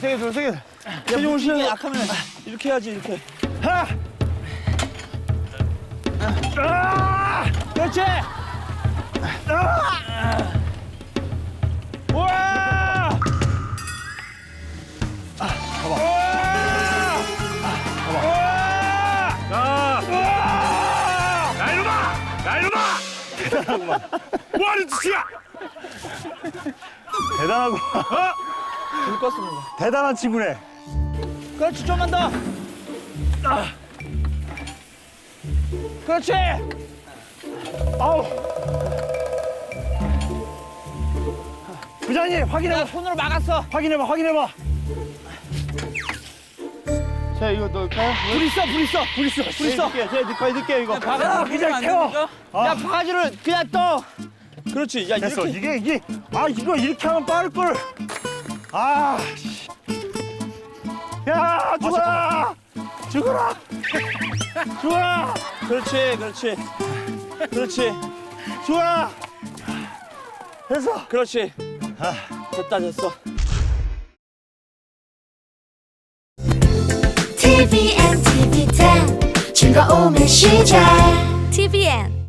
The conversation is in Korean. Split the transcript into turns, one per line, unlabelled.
세게 들어 세게
체중 올리는 약하면 이렇게 해야지 이렇게.
하! 아!
그렇지.
우와!
야, 야 이놈아! 야 이놈아! 뭐하는 짓이야?
대단하고
불 껐습니다.
대단한 친구네.
그렇지 좀만 더. 아. 그렇지.
아우. 부장님 확인해봐.
내가 손으로 막았어.
확인해봐. 확인해봐. 자 이거 넣을까요?
불 있어 불 있어 불 있어 불 있어.
제가 넣을게요. 제가 넣을게요 이거.
바가지
그냥 태워. 아.
야 바가지를 그냥 떠. 그렇지. 야
됐어.
이렇게.
이게 이게 아 이거 이렇게 하면 빠를 걸. 아. 씨. 야 죽어라. 죽어라. 죽어라.
그렇지 그렇지. 그렇지
죽어라. 됐어.
그렇지. 됐다 됐어.
TVN, TV10 즐거움의 시작 TVN